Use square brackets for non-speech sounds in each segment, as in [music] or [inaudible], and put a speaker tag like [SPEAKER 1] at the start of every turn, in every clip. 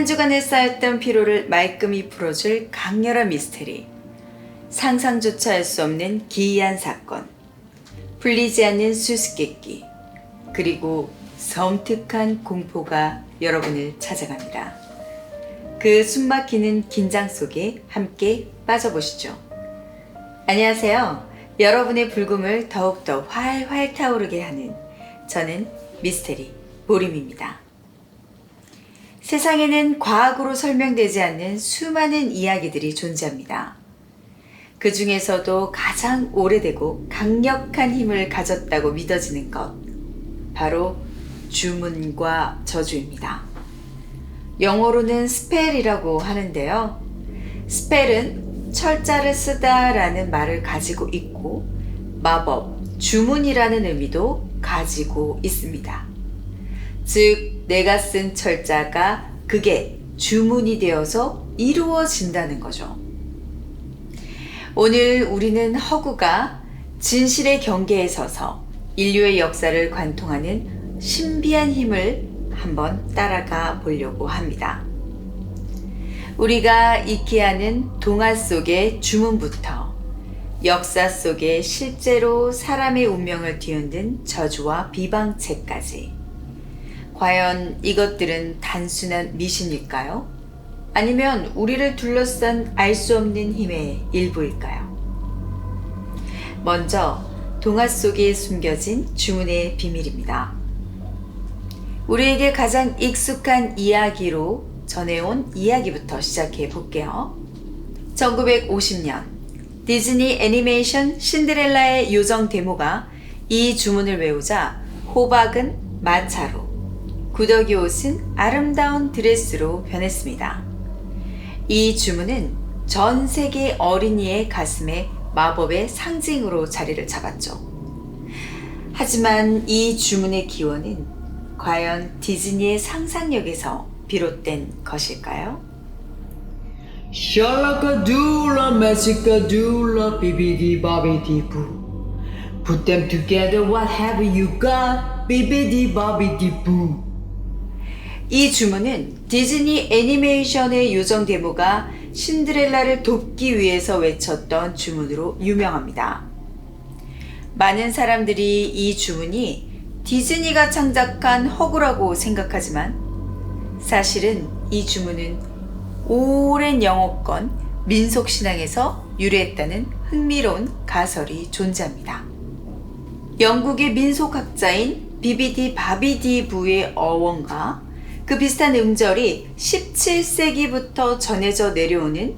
[SPEAKER 1] 한 주간에 쌓였던 피로를 말끔히 풀어줄 강렬한 미스테리. 상상조차 할 수 없는 기이한 사건. 풀리지 않는 수수께끼. 그리고 섬뜩한 공포가 여러분을 찾아갑니다. 그 숨막히는 긴장 속에 함께 빠져보시죠. 안녕하세요. 여러분의 불금을 더욱더 활활 타오르게 하는 저는 미스테리 보림입니다. 세상에는 과학으로 설명되지 않는 수많은 이야기들이 존재합니다. 그 중에서도 가장 오래되고 강력한 힘을 가졌다고 믿어지는 것. 바로 주문과 저주입니다. 영어로는 스펠이라고 하는데요. 스펠은 철자를 쓰다 라는 말을 가지고 있고 마법, 주문이라는 의미도 가지고 있습니다. 즉, 내가 쓴 철자가 그게 주문이 되어서 이루어진다는 거죠. 오늘 우리는 허구가 진실의 경계에 서서 인류의 역사를 관통하는 신비한 힘을 한번 따라가 보려고 합니다. 우리가 익히 아는 동화 속의 주문부터 역사 속에 실제로 사람의 운명을 뒤흔든 저주와 비방책까지. 과연 이것들은 단순한 미신일까요? 아니면 우리를 둘러싼 알 수 없는 힘의 일부일까요? 먼저 동화 속에 숨겨진 주문의 비밀입니다. 우리에게 가장 익숙한 이야기로 전해온 이야기부터 시작해 볼게요. 1950년 디즈니 애니메이션 신데렐라의 요정 데모가 이 주문을 외우자 호박은 마차로, 구더기 옷은 아름다운 드레스로 변했습니다. 이 주문은 전 세계 어린이의 가슴에 마법의 상징으로 자리를 잡았죠. 하지만 이 주문의 기원은 과연 디즈니의 상상력에서 비롯된 것일까요?
[SPEAKER 2] Bibidi Bobbidi Boo. Put them together, what have you got? Bibidi Bobbidi Boo.
[SPEAKER 1] 이 주문은 디즈니 애니메이션의 요정 데모가 신드렐라를 돕기 위해서 외쳤던 주문으로 유명합니다. 많은 사람들이 이 주문이 디즈니가 창작한 허구라고 생각하지만 사실은 이 주문은 오랜 영어권 민속신앙에서 유래했다는 흥미로운 가설이 존재합니다. 영국의 민속학자인 비비디 바비디 부의 어원과 그 비슷한 음절이 17세기부터 전해져 내려오는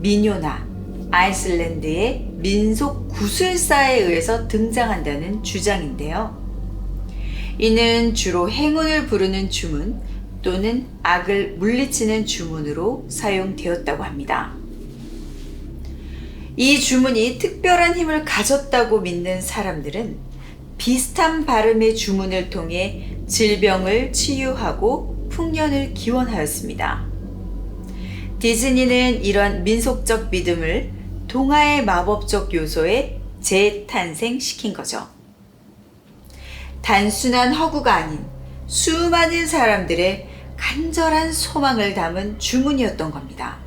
[SPEAKER 1] 민요나 아이슬란드의 민속 구술사에 의해서 등장한다는 주장인데요. 이는 주로 행운을 부르는 주문 또는 악을 물리치는 주문으로 사용되었다고 합니다. 이 주문이 특별한 힘을 가졌다고 믿는 사람들은 비슷한 발음의 주문을 통해 질병을 치유하고 풍년을 기원하였습니다. 디즈니는 이런 민속적 믿음을 동화의 마법적 요소에 재탄생시킨 거죠. 단순한 허구가 아닌 수많은 사람들의 간절한 소망을 담은 주문이었던 겁니다.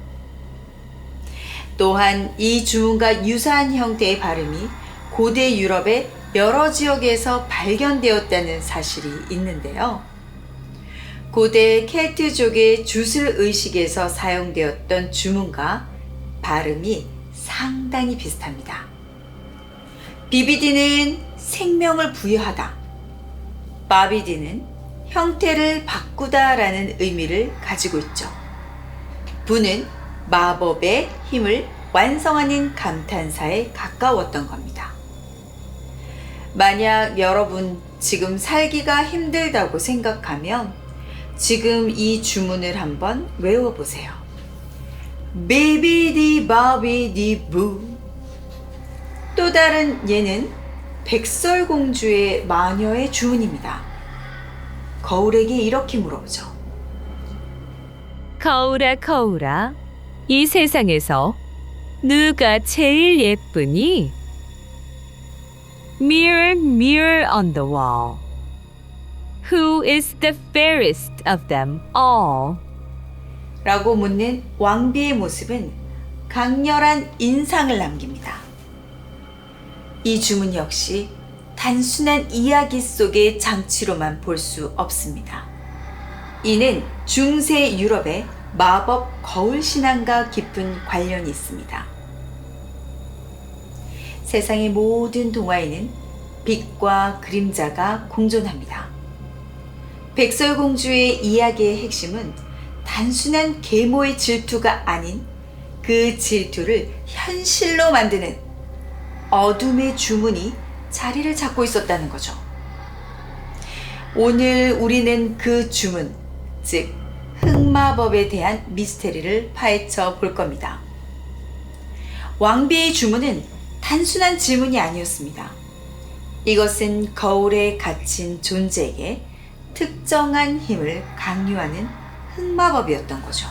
[SPEAKER 1] 또한 이 주문과 유사한 형태의 발음이 고대 유럽의 여러 지역에서 발견되었다는 사실이 있는데요. 고대 켈트족의 주술 의식에서 사용되었던 주문과 발음이 상당히 비슷합니다. 비비디는 생명을 부여하다. 바비디는 형태를 바꾸다 라는 의미를 가지고 있죠. 부는 마법의 힘을 완성하는 감탄사에 가까웠던 겁니다. 만약 여러분 지금 살기가 힘들다고 생각하면 지금 이 주문을 한번 외워보세요. 비비디 바비디 부. 또 다른 예는 백설공주의 마녀의 주문입니다. 거울에게 이렇게 물어보죠.
[SPEAKER 3] 거울아 거울아 이 세상에서 누가 제일 예쁘니? Mirror mirror on the wall Who is the fairest of them all?
[SPEAKER 1] 라고 묻는 왕비의 모습은 강렬한 인상을 남깁니다. 이 주문 역시 단순한 이야기 속의 장치로만 볼 수 없습니다. 이는 중세 유럽의 마법 거울 신앙과 깊은 관련이 있습니다. 세상의 모든 동화에는 빛과 그림자가 공존합니다. 백설공주의 이야기의 핵심은 단순한 계모의 질투가 아닌 그 질투를 현실로 만드는 어둠의 주문이 자리를 잡고 있었다는 거죠. 오늘 우리는 그 주문, 즉, 흑마법에 대한 미스테리를 파헤쳐 볼 겁니다. 왕비의 주문은 단순한 질문이 아니었습니다. 이것은 거울에 갇힌 존재에게 특정한 힘을 강요하는 흑마법이었던 거죠.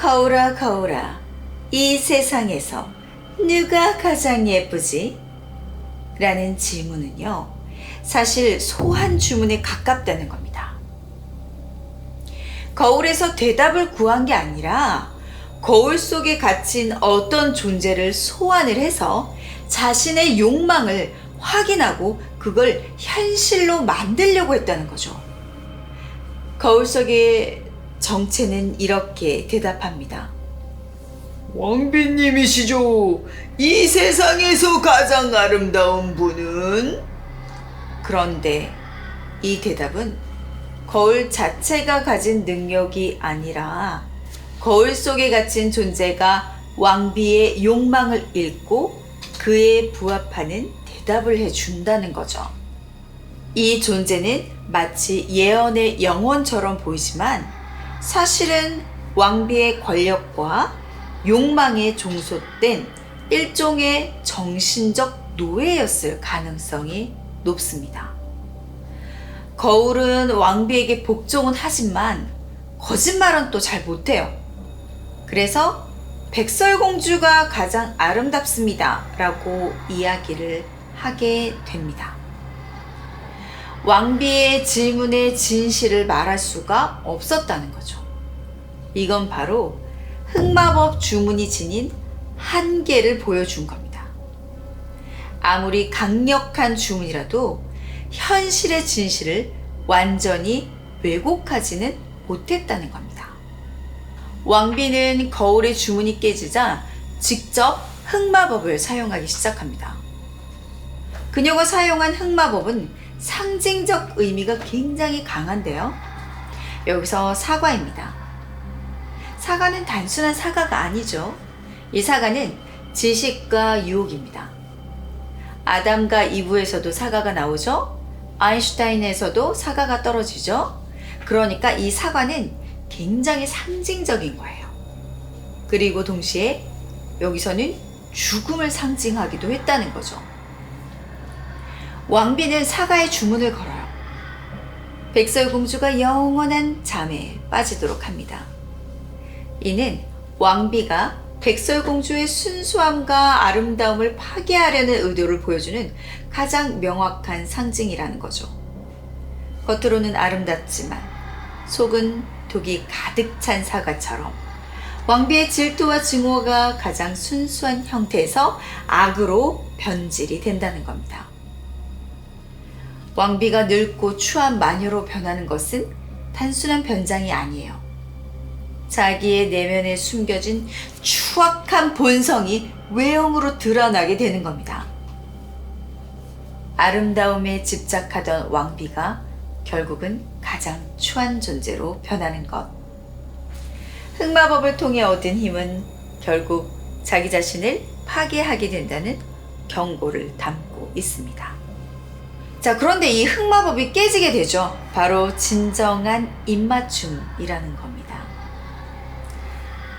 [SPEAKER 1] 거울아, 거울아, 이 세상에서 누가 가장 예쁘지? 라는 질문은요, 사실 소한 주문에 가깝다는 겁니다. 거울에서 대답을 구한 게 아니라 거울 속에 갇힌 어떤 존재를 소환을 해서 자신의 욕망을 확인하고 그걸 현실로 만들려고 했다는 거죠. 거울 속의 정체는 이렇게 대답합니다.
[SPEAKER 2] 왕비님이시죠? 이 세상에서 가장 아름다운 분은?
[SPEAKER 1] 그런데 이 대답은 거울 자체가 가진 능력이 아니라 거울 속에 갇힌 존재가 왕비의 욕망을 읽고 그에 부합하는 대답을 해준다는 거죠. 이 존재는 마치 예언의 영혼처럼 보이지만 사실은 왕비의 권력과 욕망에 종속된 일종의 정신적 노예였을 가능성이 높습니다. 거울은 왕비에게 복종은 하지만 거짓말은 또 잘 못해요. 그래서 백설공주가 가장 아름답습니다. 라고 이야기를 하게 됩니다. 왕비의 질문의 진실을 말할 수가 없었다는 거죠. 이건 바로 흑마법 주문이 지닌 한계를 보여준 겁니다. 아무리 강력한 주문이라도 현실의 진실을 완전히 왜곡하지는 못했다는 겁니다. 왕비는 거울의 주문이 깨지자 직접 흑마법을 사용하기 시작합니다. 그녀가 사용한 흑마법은 상징적 의미가 굉장히 강한데요. 여기서 사과입니다. 사과는 단순한 사과가 아니죠. 이 사과는 지식과 유혹입니다. 아담과 이브에서도 사과가 나오죠. 아인슈타인에서도 사과가 떨어지죠. 그러니까 이 사과는 굉장히 상징적인 거예요. 그리고 동시에 여기서는 죽음을 상징하기도 했다는 거죠. 왕비는 사과의 주문을 걸어요. 백설공주가 영원한 잠에 빠지도록 합니다. 이는 왕비가 백설공주의 순수함과 아름다움을 파괴하려는 의도를 보여주는 가장 명확한 상징이라는 거죠. 겉으로는 아름답지만 속은 독이 가득 찬 사과처럼 왕비의 질투와 증오가 가장 순수한 형태에서 악으로 변질이 된다는 겁니다. 왕비가 늙고 추한 마녀로 변하는 것은 단순한 변장이 아니에요. 자기의 내면에 숨겨진 추악한 본성이 외형으로 드러나게 되는 겁니다. 아름다움에 집착하던 왕비가 결국은 가장 추한 존재로 변하는 것. 흑마법을 통해 얻은 힘은 결국 자기 자신을 파괴하게 된다는 경고를 담고 있습니다. 자, 그런데 이 흑마법이 깨지게 되죠. 바로 진정한 입맞춤이라는 겁니다.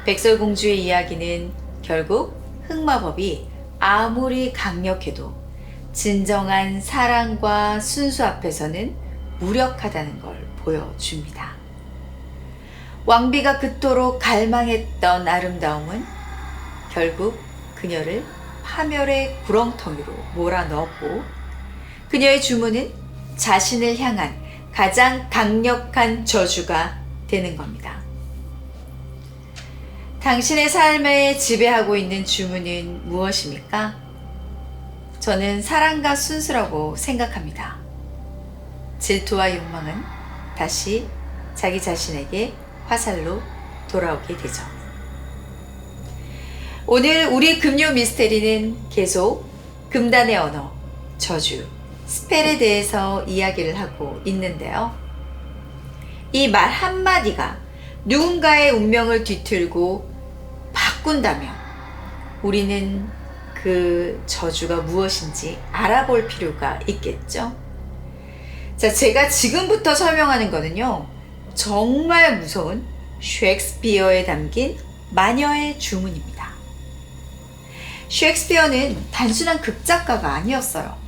[SPEAKER 1] 백설공주의 이야기는 결국 흑마법이 아무리 강력해도 진정한 사랑과 순수 앞에서는 무력하다는 걸 보여줍니다. 왕비가 그토록 갈망했던 아름다움은 결국 그녀를 파멸의 구렁텅이로 몰아넣었고 그녀의 주문은 자신을 향한 가장 강력한 저주가 되는 겁니다. 당신의 삶에 지배하고 있는 주문은 무엇입니까? 저는 사랑과 순수라고 생각합니다. 질투와 욕망은 다시 자기 자신에게 화살로 돌아오게 되죠. 오늘 우리 금요 미스테리는 계속 금단의 언어, 저주, 스펠에 대해서 이야기를 하고 있는데요. 이 말 한마디가 누군가의 운명을 뒤틀고 바꾼다면 우리는 그 저주가 무엇인지 알아볼 필요가 있겠죠. 자, 제가 지금부터 설명하는 거는요, 정말 무서운 셰익스피어에 담긴 마녀의 주문입니다. 셰익스피어는 단순한 극작가가 아니었어요.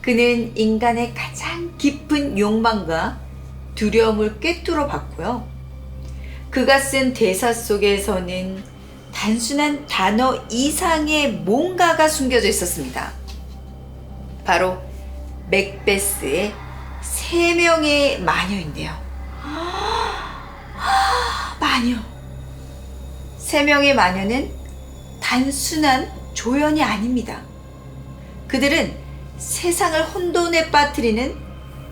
[SPEAKER 1] 그는 인간의 가장 깊은 욕망과 두려움을 꿰뚫어 봤고요. 그가 쓴 대사 속에서는 단순한 단어 이상의 뭔가가 숨겨져 있었습니다. 바로 맥베스의 세 명의 마녀인데요. [gasps] 마녀. 세 명의 마녀는 단순한 조연이 아닙니다. 그들은 세상을 혼돈에 빠뜨리는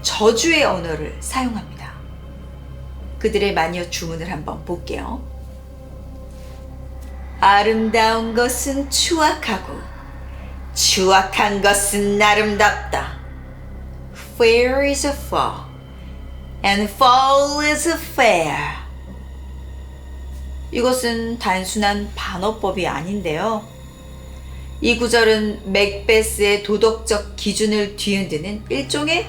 [SPEAKER 1] 저주의 언어를 사용합니다. 그들의 마녀 주문을 한번 볼게요. 아름다운 것은 추악하고 추악한 것은 아름답다. Fair is a fall and fall is a fair. 이것은 단순한 반어법이 아닌데요. 이 구절은 맥베스의 도덕적 기준을 뒤흔드는 일종의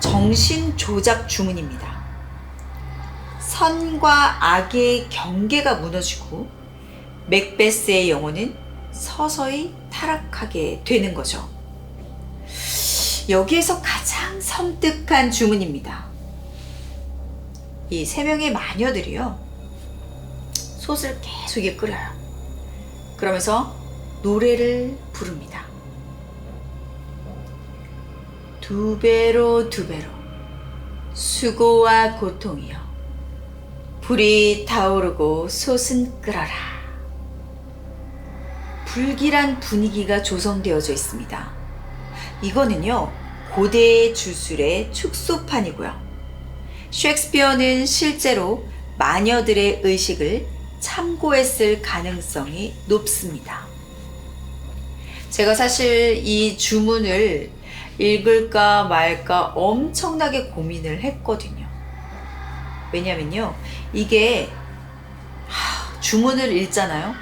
[SPEAKER 1] 정신 조작 주문입니다. 선과 악의 경계가 무너지고 맥베스의 영혼은 서서히 타락하게 되는 거죠. 여기에서 가장 섬뜩한 주문입니다. 이 세 명의 마녀들이요. 솥을 계속 이게 끓여요. 그러면서 노래를 부릅니다. 두 배로 두 배로 수고와 고통이요. 불이 타오르고 솥은 끓어라. 불길한 분위기가 조성되어져 있습니다. 이거는요, 고대의 주술의 축소판이고요. 셰익스피어는 실제로 마녀들의 의식을 참고했을 가능성이 높습니다. 제가 사실 이 주문을 읽을까 말까 엄청나게 고민을 했거든요. 왜냐면요, 이게 하, 주문을 읽잖아요.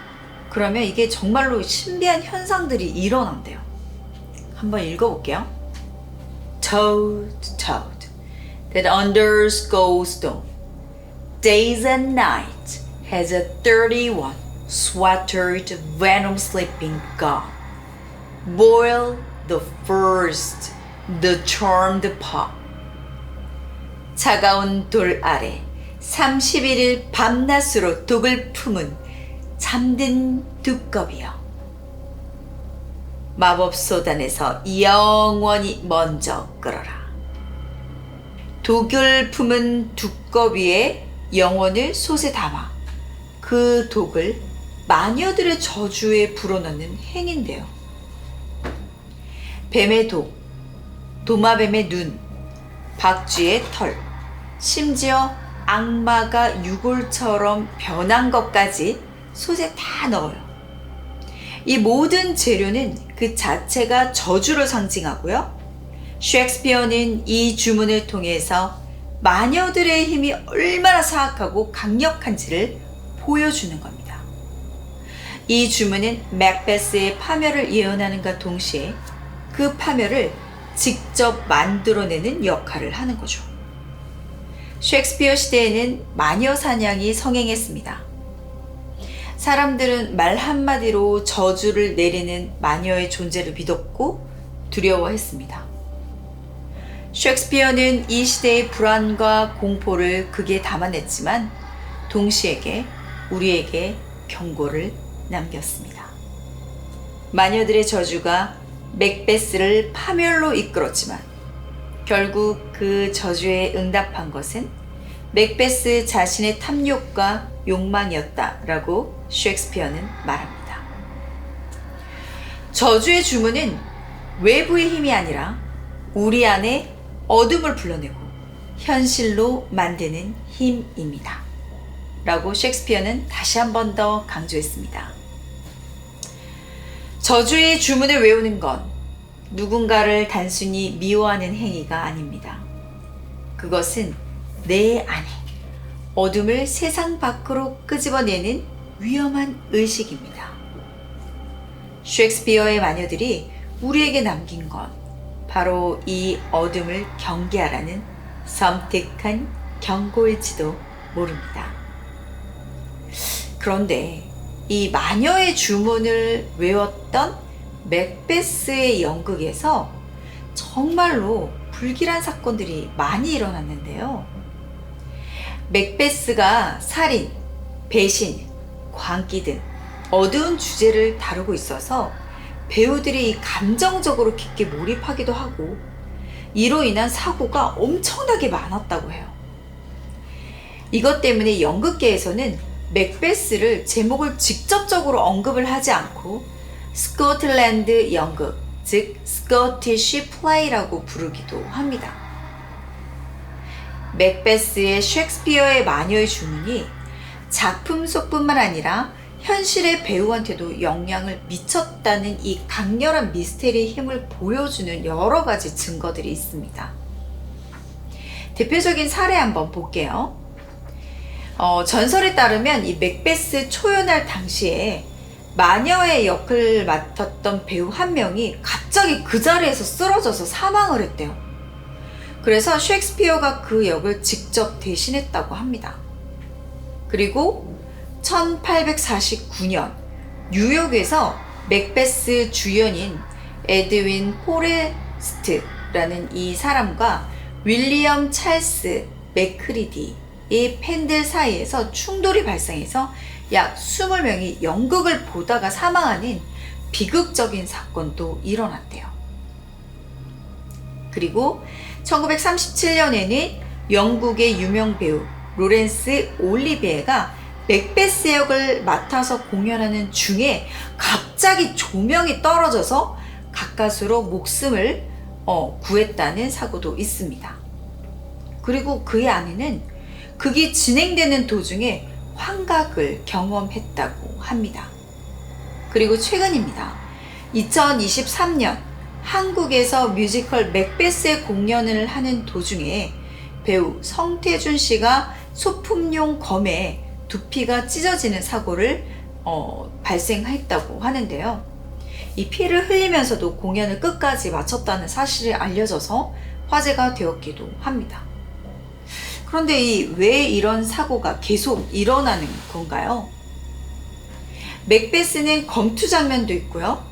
[SPEAKER 1] 그러면 이게 정말로 신비한 현상들이 일어난대요. 한번 읽어볼게요. Toad, toad, that undergoes stone, days and night has a thirty-one swattered venom sleeping god. Boil the first, the charmed pot. 차가운 돌 아래 31일 밤낮으로 독을 품은 잠든 두꺼비여. 마법 소단에서 영원히 먼저 끌어라. 독을 품은 두꺼비의 영혼을 솥에 담아 그 독을 마녀들의 저주에 불어넣는 행인데요. 뱀의 독, 도마뱀의 눈, 박쥐의 털, 심지어 악마가 유골처럼 변한 것까지 솥에 다 넣어요. 이 모든 재료는 그 자체가 저주를 상징하고요. 셰익스피어는 이 주문을 통해서 마녀들의 힘이 얼마나 사악하고 강력한지를 보여주는 겁니다. 이 주문은 맥베스의 파멸을 예언하는가 동시에 그 파멸을 직접 만들어내는 역할을 하는 거죠. 셰익스피어 시대에는 마녀 사냥이 성행했습니다. 사람들은 말 한마디로 저주를 내리는 마녀의 존재를 믿었고 두려워했습니다. 셰익스피어는 이 시대의 불안과 공포를 극에 담아냈지만 동시에게 우리에게 경고를 남겼습니다. 마녀들의 저주가 맥베스를 파멸로 이끌었지만 결국 그 저주에 응답한 것은 맥베스 자신의 탐욕과 욕망이었다라고 셰익스피어는 말합니다. 저주의 주문은 외부의 힘이 아니라 우리 안에 어둠을 불러내고 현실로 만드는 힘입니다. 라고 셰익스피어는 다시 한 번 더 강조했습니다. 저주의 주문을 외우는 건 누군가를 단순히 미워하는 행위가 아닙니다. 그것은 내 안에 어둠을 세상 밖으로 끄집어내는 위험한 의식입니다. 셰익스피어의 마녀들이 우리에게 남긴 건 바로 이 어둠을 경계하라는 섬뜩한 경고일지도 모릅니다. 그런데 이 마녀의 주문을 외웠던 맥베스의 연극에서 정말로 불길한 사건들이 많이 일어났는데요. 맥베스가 살인, 배신, 광기 등 어두운 주제를 다루고 있어서 배우들이 감정적으로 깊게 몰입하기도 하고 이로 인한 사고가 엄청나게 많았다고 해요. 이것 때문에 연극계에서는 맥베스를 제목을 직접적으로 언급을 하지 않고 스코틀랜드 연극, 즉 스코티시 플레이라고 부르기도 합니다. 맥베스의 셰익스피어의 마녀의 주문이 작품 속뿐만 아니라 현실의 배우한테도 영향을 미쳤다는 이 강렬한 미스테리의 힘을 보여주는 여러 가지 증거들이 있습니다. 대표적인 사례 한번 볼게요. 어, 전설에 따르면 이 맥베스 초연할 당시에 마녀의 역을 맡았던 배우 한 명이 갑자기 그 자리에서 쓰러져서 사망을 했대요. 그래서 셰익스피어가 그 역을 직접 대신했다고 합니다. 그리고 1849년 뉴욕에서 맥베스 주연인 에드윈 포레스트라는 이 사람과 윌리엄 찰스 맥크리디 의 팬들 사이에서 충돌이 발생해서 약 20명이 연극을 보다가 사망하는 비극적인 사건도 일어났대요. 그리고 1937년에는 영국의 유명 배우 로렌스 올리비에가 맥베스 역을 맡아서 공연하는 중에 갑자기 조명이 떨어져서 가까스로 목숨을 어, 구했다는 사고도 있습니다. 그리고 그의 아내는 극이 진행되는 도중에 환각을 경험했다고 합니다. 그리고 최근입니다. 2023년 한국에서 뮤지컬 맥베스의 공연을 하는 도중에 배우 성태준 씨가 소품용 검에 두피가 찢어지는 사고를 어, 발생했다고 하는데요. 이 피를 흘리면서도 공연을 끝까지 마쳤다는 사실이 알려져서 화제가 되었기도 합니다. 그런데 이 왜 이런 사고가 계속 일어나는 건가요? 맥베스는 검투 장면도 있고요.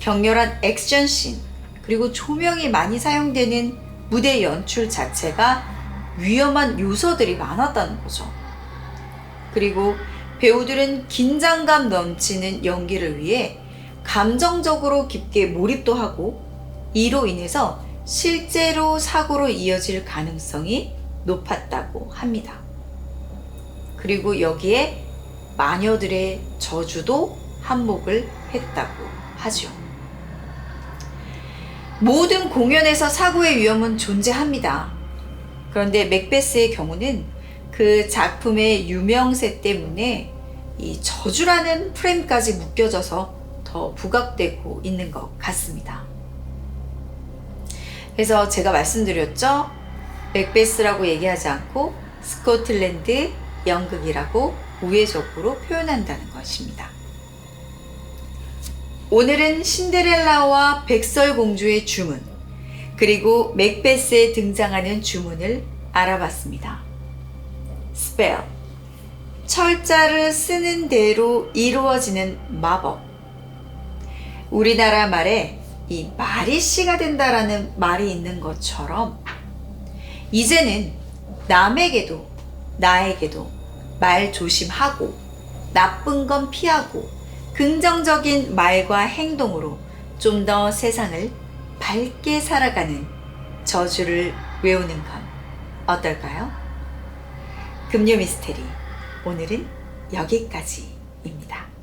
[SPEAKER 1] 격렬한 액션 씬, 그리고 조명이 많이 사용되는 무대 연출 자체가 위험한 요소들이 많았다는 거죠. 그리고 배우들은 긴장감 넘치는 연기를 위해 감정적으로 깊게 몰입도 하고 이로 인해서 실제로 사고로 이어질 가능성이 높았다고 합니다. 그리고 여기에 마녀들의 저주도 한몫을 했다고 하죠. 모든 공연에서 사고의 위험은 존재합니다. 그런데 맥베스의 경우는 그 작품의 유명세 때문에 이 저주라는 프레임까지 묶여져서 더 부각되고 있는 것 같습니다. 그래서 제가 말씀드렸죠. 맥베스라고 얘기하지 않고 스코틀랜드 연극이라고 우회적으로 표현한다는 것입니다. 오늘은 신데렐라와 백설공주의 주문, 그리고 맥베스에 등장하는 주문을 알아봤습니다. 스펠, 철자를 쓰는 대로 이루어지는 마법. 우리나라 말에 이 말이 씨가 된다라는 말이 있는 것처럼 이제는 남에게도 나에게도 말 조심하고 나쁜 건 피하고 긍정적인 말과 행동으로 좀 더 세상을 밝게 살아가는 저주를 외우는 건 어떨까요? 금요 미스테리 오늘은 여기까지입니다.